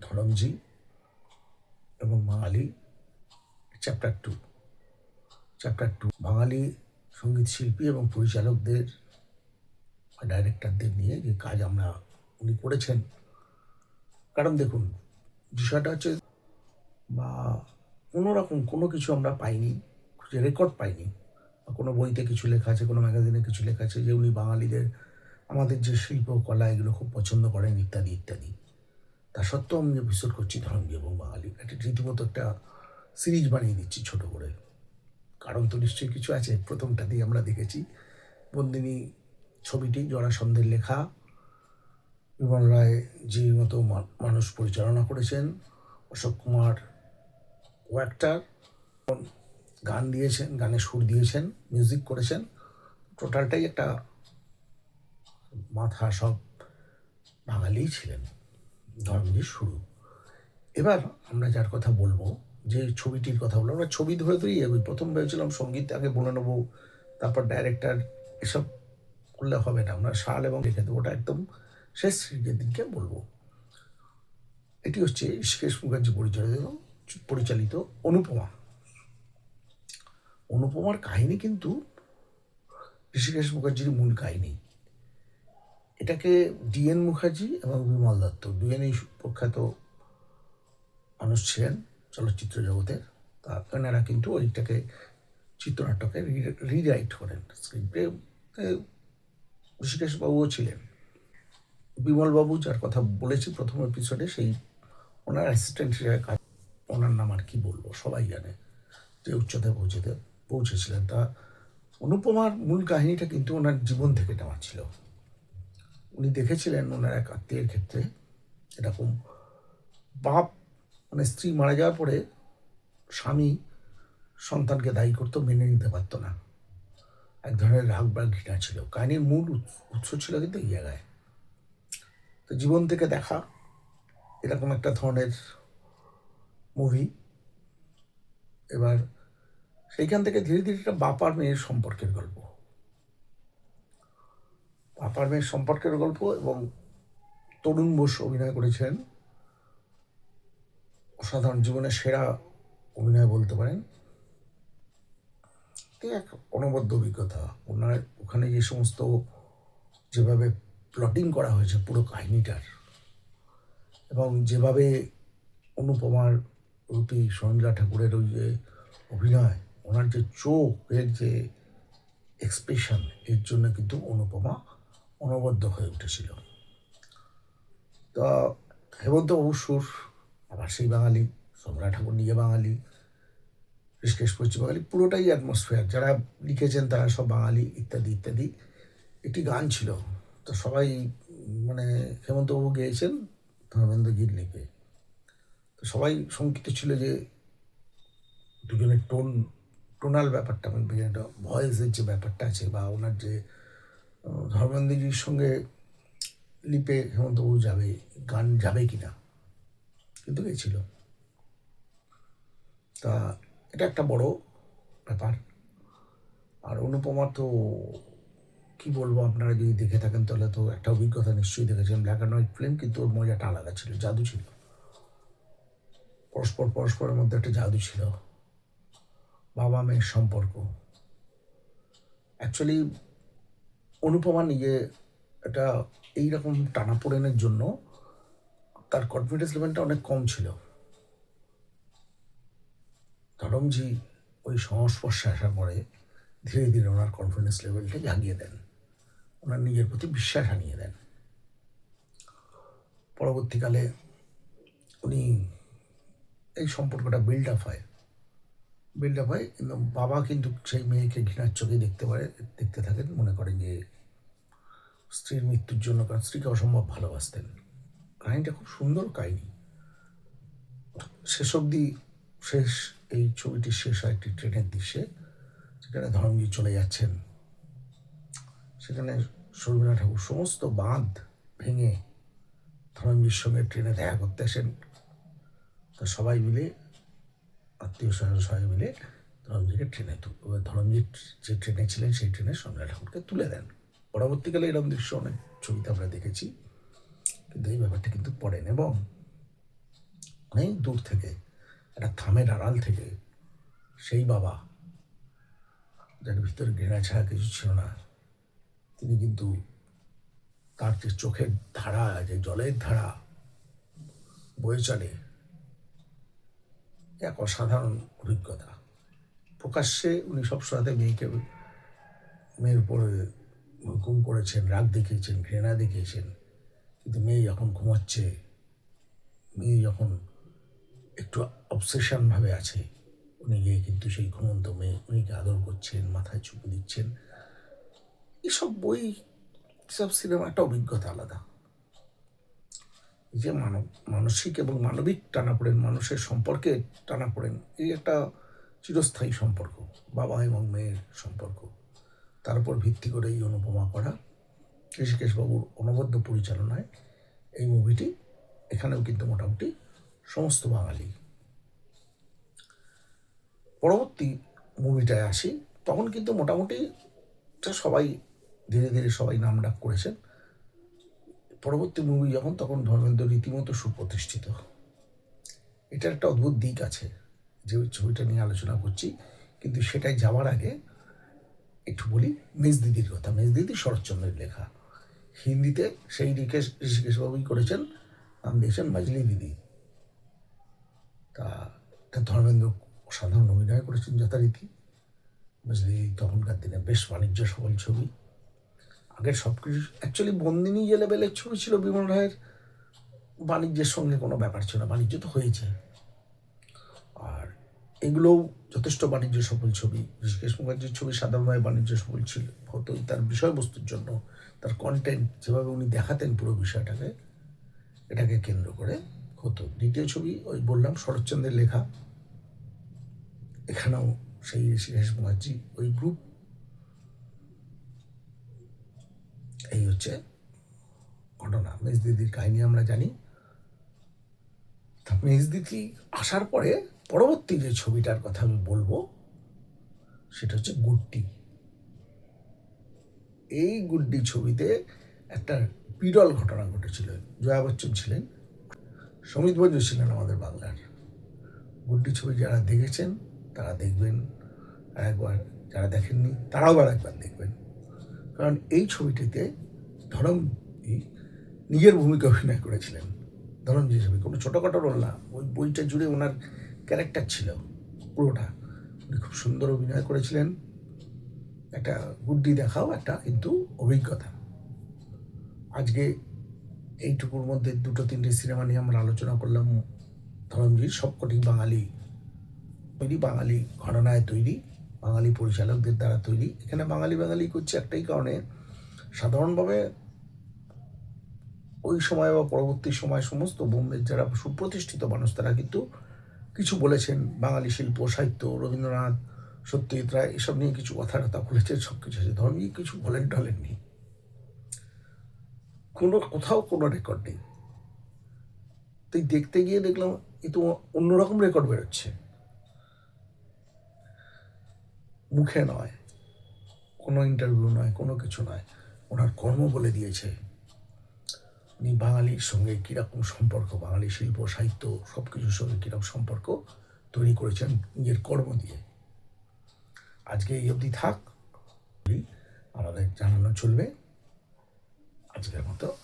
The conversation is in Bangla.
ধরমজি এবং Bangali chapter two chapter two Bangali সংগীত শিল্পী এবং পরিচালকদের ডাইরেক্টরদের নিয়ে যে কাজ আমরা উনি করেছেন। কারণ দেখুন, বিষয়টা হচ্ছে বা কোনো রকম কোনো কিছু আমরা পাইনি, যে রেকর্ড পাইনি, বা কোনো বইতে কিছু লেখা আছে, কোনো ম্যাগাজিনে কিছু লেখা আছে যে উনি বাঙালিদের, আমাদের যে শিল্প, কলা এগুলো খুব পছন্দ করেন, ইত্যাদি ইত্যাদি। তা সত্ত্বেও আমি এপিসোড করছি ধরমজি এবং বাঙালি। একটা রীতিমতো একটা সিরিজ বানিয়ে দিচ্ছি ছোট করে। কারণ তো নিশ্চয়ই কিছু আছে। প্রথমটা দিয়ে আমরা দেখেছি বন্দিনী ছবিটি জরাসন্ধের লেখা। বিমল রায় যে মতো মানুষ পরিচালনা করেছেন। অশোক কুমার ও গান দিয়েছেন, গানে সুর দিয়েছেন মিউজিক করেছেন। টোটালটাই একটা মাথা সব বাঙালিই ছিলেন। ধর্মের শুরু। এবার আমরা যার কথা বলব, যে ছবিটির কথা বলব, আমরা ছবি ধরে ধরেই এগোই প্রথম ভেবেছিলাম সংগীত আগে বলে নেব, তারপর ডাইরেক্টর এসব করলে হবে না, আমরা শাল এবং রেখে দেবো, ওটা একদম শেষ দিকে বলব। এটি হচ্ছে ঋষিকেশ মুখার্জি পরিচালিত পরিচালিত অনুপমা। অনুপমার কাহিনী কিন্তু ঋষিকেশ মুখার্জির মূল কাহিনী। এটাকে ডিএন মুখার্জি এবং বিমল দত্ত, দুজনেই প্রখ্যাত মানুষ ছিলেন চলচ্চিত্র জগতের। তা এনারা কিন্তু ওইটাকে চিত্রনাট্যকে রিরাইট করেন স্ক্রিপ্টে ঋষিকেশ বাবুও ছিলেন। বিমলবাবু যার কথা বলেছি প্রথম এপিসোডে সেই ওনার অ্যাসিস্ট্যান্ট হিসেবে কাজ, ওনার নাম আর কি বলব, সবাই জানে যে উচ্চতায় পৌঁছেতে, পৌঁছেছিলেন। তা অনুপমার মূল কাহিনীটা কিন্তু ওনার জীবন থেকে নেওয়া ছিল। উনি দেখেছিলেন ওনার এক আত্মীয়ের ক্ষেত্রে এরকম বাপ মানে স্ত্রী মারা যাওয়ার পরে স্বামী সন্তানকে দায়ী করতো, মেনে নিতে পারতো না। এক ধরনের রাগ বা ঘৃণা ছিল। কাহিনীর মূল উৎস- ছিল কিন্তু এই জায়গায়। তো জীবন থেকে দেখা এরকম একটা ধরনের মুভি এবার সেইখান থেকে ধীরে ধীরে একটা বাপার মেয়ের সম্পর্কের গল্প। বাপার মেয়ের সম্পর্কের গল্প এবং তরুণ বোস অভিনয় করেছেন। অসাধারণ জীবনের সেরা অভিনয় বলতে পারেন। এক অনবদ্য অভিজ্ঞতা। ওনার ওখানে যে সমস্ত যেভাবে প্লটিং করা হয়েছে পুরো কাহিনীটার এবং যেভাবে অনুপমার রূপী সঞ্জলা ঠাকুরের ওই যে অভিনয়, ওনার যে চোখ এর যে এক্সপ্রেশন এর জন্য কিন্তু অনুপমা অনবদ্য হয়ে উঠেছিল। তা হেমন্ত অবসুর আবার সেই বাঙালি, সম্রাট ঠাকুর নিজে বাঙালি, ঋষিকেশ পশ্চিম বাঙালি, পুরোটাই অ্যাটমসফিয়ার যারা লিখেছেন তারা সব বাঙালি, ইত্যাদি ইত্যাদি। একটি গান ছিল। তো সবাই মানে হেমন্তবাবু গেয়েছেন, ধর্মেন্দ্র গীত লিখে। তো সবাই শঙ্কিত ছিল যে দুজনের টোন, টোনাল ব্যাপারটা মানে ভয়েসের যে ব্যাপারটা আছে, বা ওনার যে ধর্মেন্দ্রজির সঙ্গে লিপে হেমন্তবাবু যাবে, গান যাবে কি না কিন্তু গেছিল তা এটা একটা বড় ব্যাপার। আর অনুপমা তো কি বলব, আপনারা যদি দেখে থাকেন তাহলে তো একটা অভিজ্ঞতা নিশ্চয়ই দেখেছেন। ব্ল্যাক অ্যান্ড হোয়াইট ফিল্ম কিন্তু ওর মজাটা আলাদা ছিল, জাদু ছিল। পরস্পর পরস্পরের মধ্যে একটা জাদু ছিল। বাবা মেয়ের সম্পর্ক। অ্যাকচুয়ালি অনুপমা নিজে এটা এইরকম টানাপোড়েনের জন্য তার কনফিডেন্স লেভেলটা অনেক কম ছিল। ধরমজি ওই সংস্পর্শে আসার পরে ধীরে ধীরে ওনার কনফিডেন্স লেভেলটা জাগিয়ে দেন। ওনার নিজের প্রতি বিশ্বাস আনিয়ে দেন। পরবর্তীকালে উনি এই সম্পর্কটা বিল্ড আপ হয়। বিল্ড আপ হয়। কিন্তু বাবা কিন্তু সেই মেয়েকে ঘৃণার চোখে দেখতে পারে, দেখতে থাকেন, মনে করেন যে স্ত্রীর মৃত্যুর জন্য, কারণ স্ত্রীকে অসম্ভব ভালোবাসতেন। কাহিনীটা খুব সুন্দর কাহিনী। শেষ অবধি শেষ, এই ছবিটির শেষ হয় একটি ট্রেনের দৃশ্যে সেখানে ধর্মজি চলে যাচ্ছেন। সেখানে শর্মিলা ঠাকুর সমস্ত বাঁধ ভেঙে ধর্মজির সঙ্গে ট্রেনে দেখা করতে আসেন। তো সবাই মিলে আত্মীয় স্বজন সবাই মিলে ধর্মজিকে ট্রেনে ধর্মজি যে ট্রেনে ছিলেন সেই ট্রেনে শর্মিলা ঠাকুরকে তুলে দেন। পরবর্তীকালে এরকম দৃশ্য অনেক ছবিতে আমরা দেখেছি। কিন্তু এই ব্যাপারটা কিন্তু পড়েন এবং অনেক দূর থেকে, একটা থামের আড়াল থেকে সেই বাবা, যার ভিতরে ঘৃণা ছাড়া কিছু ছিল না, তিনি কিন্তু তার যে চোখের ধারা, যে জলের ধারা, বয়ে চলে। এক অসাধারণ অভিজ্ঞতা। প্রকাশ্যে উনি সবসময় মেয়েকে, মেয়ের উপরে হুকুম করেছেন, রাগ দেখিয়েছেন, ঘৃণা দেখিয়েছেন। কিন্তু মেয়ে যখন ঘুমাচ্ছে, মেয়ে যখন একটু অবসেশনভাবে আছে, উনি গিয়ে কিন্তু সেই ঘুমন্ত মেয়ে উনিকে আদর করছেন, মাথায় চুপু দিচ্ছেন? এসব বই সব সিনেমা, একটা অভিজ্ঞতা আলাদা। যে মানব, মানসিক এবং মানবিক টানাপোড়েন, মানুষের সম্পর্কে টানাপোড়েন, এই একটা চিরস্থায়ী সম্পর্ক, বাবা এবং মেয়ের সম্পর্ক। তার উপর ভিত্তি করে এই অনুপমা করা। ঋষিকেশবাবুর অনবদ্য পরিচালনায় এই মুভিটি এখানেও কিন্তু মোটামুটি সমস্ত বাঙালি। পরবর্তী মুভিটায় আসি, তখন কিন্তু মোটামুটি সবাই, ধীরে ধীরে সবাই নাম ডাক করেছেন। পরবর্তী মুভি যখন, তখন ধর্মেন্দ্র রীতিমতো সুপ্রতিষ্ঠিত। এটার একটা অদ্ভুত দিক আছে, যে ছবিটা নিয়ে আলোচনা করছি, কিন্তু সেটাই যাওয়ার আগে একটু বলি মেজ দিদির কথা। মেজ দিদি শরৎচন্দ্রের লেখা। হিন্দিতে সেই ঋষিকেশ ঋষিকেশবাবুই করেছেন, নাম দিয়েছেন মাজলি দিদি। তা ধর্মেন্দ্র সাধারণ অভিনয় করেছেন যথারীতি। মাজলি দিদি তখনকার দিনে বেশ বাণিজ্য সফল ছবি। আগের সব কিছু অ্যাকচুয়ালি বন্দিনী যে লেভেলের ছবি ছিল বিমল রায়ের, বাণিজ্যের সঙ্গে কোনো ব্যাপার ছিল না, বাণিজ্য তো হয়েছে। আর এগুলোও যথেষ্ট বাণিজ্য সফল ছবি। ঋষিকেশ মুখার্জির ছবি সাধারণভাবে বাণিজ্য সফল ছিল হতো তার বিষয়বস্তুর জন্য, তার কন্টেন্ট যেভাবে উনি দেখাতেন পুরো বিষয়টাকে, এটাকে কেন্দ্র করে হতো। দ্বিতীয় ছবি, ওই বললাম, শরৎচন্দ্রের লেখা। এখানেও সেই ঋষিকেশ মুখার্জি ওই গ্রুপ এই হচ্ছে ঘটনা। মেজ দিদির কাহিনী আমরা জানি। মেজ দিদি আসার পরে পরবর্তী যে ছবিটার কথা আমি বলব, সেটা হচ্ছে গুড্ডি। এই গুড্ডি ছবিতে একটা বিরল ঘটনা ঘটেছিল। জয়া বচ্চন ছিলেন, সমিত বঞ্জ ছিলেন আমাদের বাংলার। গুড্ডি ছবি যারা দেখেছেন, তারা দেখবেন, আর একবার যারা দেখেননি, তারাও আর একবার দেখবেন। কারণ এই ছবিটিতে ধরম নিজের ভূমিকা অভিনয় করেছিলেন। ধরমজি হিসেবে কোনো ছোটোখাটো রোল না, ওই বইটা জুড়ে ওনার ক্যারেক্টার ছিল পুরোটা। উনি খুব সুন্দর অভিনয় করেছিলেন। একটা গুড্ডি দেখাও, একটা কিন্তু অভিজ্ঞতা। আজকে এইটুকুর মধ্যে দুটো তিনটে সিনেমা নিয়ে আমরা আলোচনা করলাম। ধরমজির সবকটি বাঙালি তৈরি, বাঙালি ঘটনায় তৈরি, বাঙালি পরিচালকদের দ্বারা তৈরি। এখানে বাঙালি বাঙালি করছে একটাই কারণে সাধারণভাবে ওই সময় বা পরবর্তী সময় সমস্ত বোম্বের যারা সুপ্রতিষ্ঠিত মানুষ, তারা কিন্তু কিছু বলেছেন। বাঙালি শিল্প, সাহিত্য, রবীন্দ্রনাথ, সত্যজিৎ রায়, এসব নিয়ে কিছু কথাবার্তা বলেছেন সব কিছু আছে ধর্মীয় কিছু বলেন টলেননি কোনো, কোথাও কোনো রেকর্ড নেই। তাই দেখতে গিয়ে দেখলাম এ তো অন্যরকম রেকর্ড বেরোচ্ছে। মুখে নয়, কোনো ইন্টারভিউ নয়, কোনো কিছু নয়। ওনার কর্ম বলে দিয়েছে। উনি বাঙালির সঙ্গে কীরকম সম্পর্ক, বাঙালি শিল্প, সাহিত্য সব কিছুর সঙ্গে কীরকম সম্পর্ক তৈরি করেছেন নিজের কর্ম দিয়ে। আজকে এই অবধি থাক। আমাদের জানানো চলবে। আজকের মতো